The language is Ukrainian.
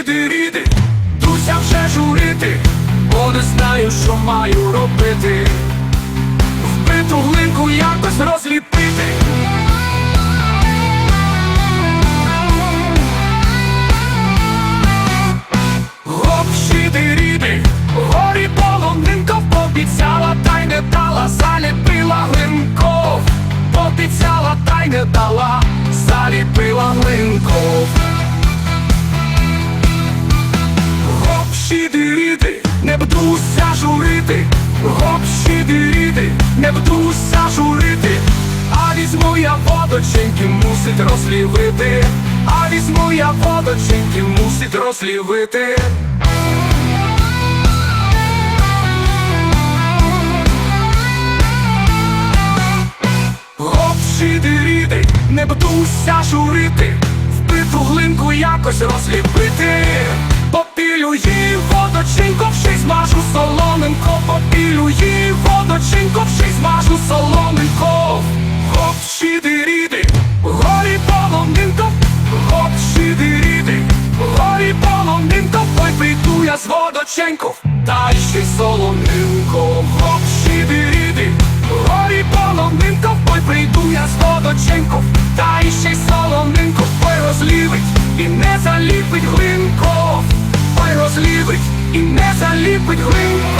Гоп, ріди, туся вже журити, бо не знаю, що маю робити. Вбиту глинку якось розліпити. Гоп, ріди, горі полонинков пообіцяла, та й не дала, заліпила глинков, пообіцяла, та й не дала, заліпила глинков. Гоп, не бдуся журити, гоп, щиди не бдуся журити, а візьму я водочинки, мусить розлівити, а візьму я водочинки, мусить розлівити. Гоп, щиди не бдуся журити, вбиту глинку якось розліпити. Попілю її й змажу соломинко. Гоп, щиди ріди, горі полонинко, гоп, щиди ріди, горі полонинко, ой прийду я з водоченков, та ще соломинко, гоп, щиди ріди, горі полонинко, ой прийду я з водоченков, та ще соломинко, ой розлівить і не заліпить глинко, ой розлівить і не заліпить глинко.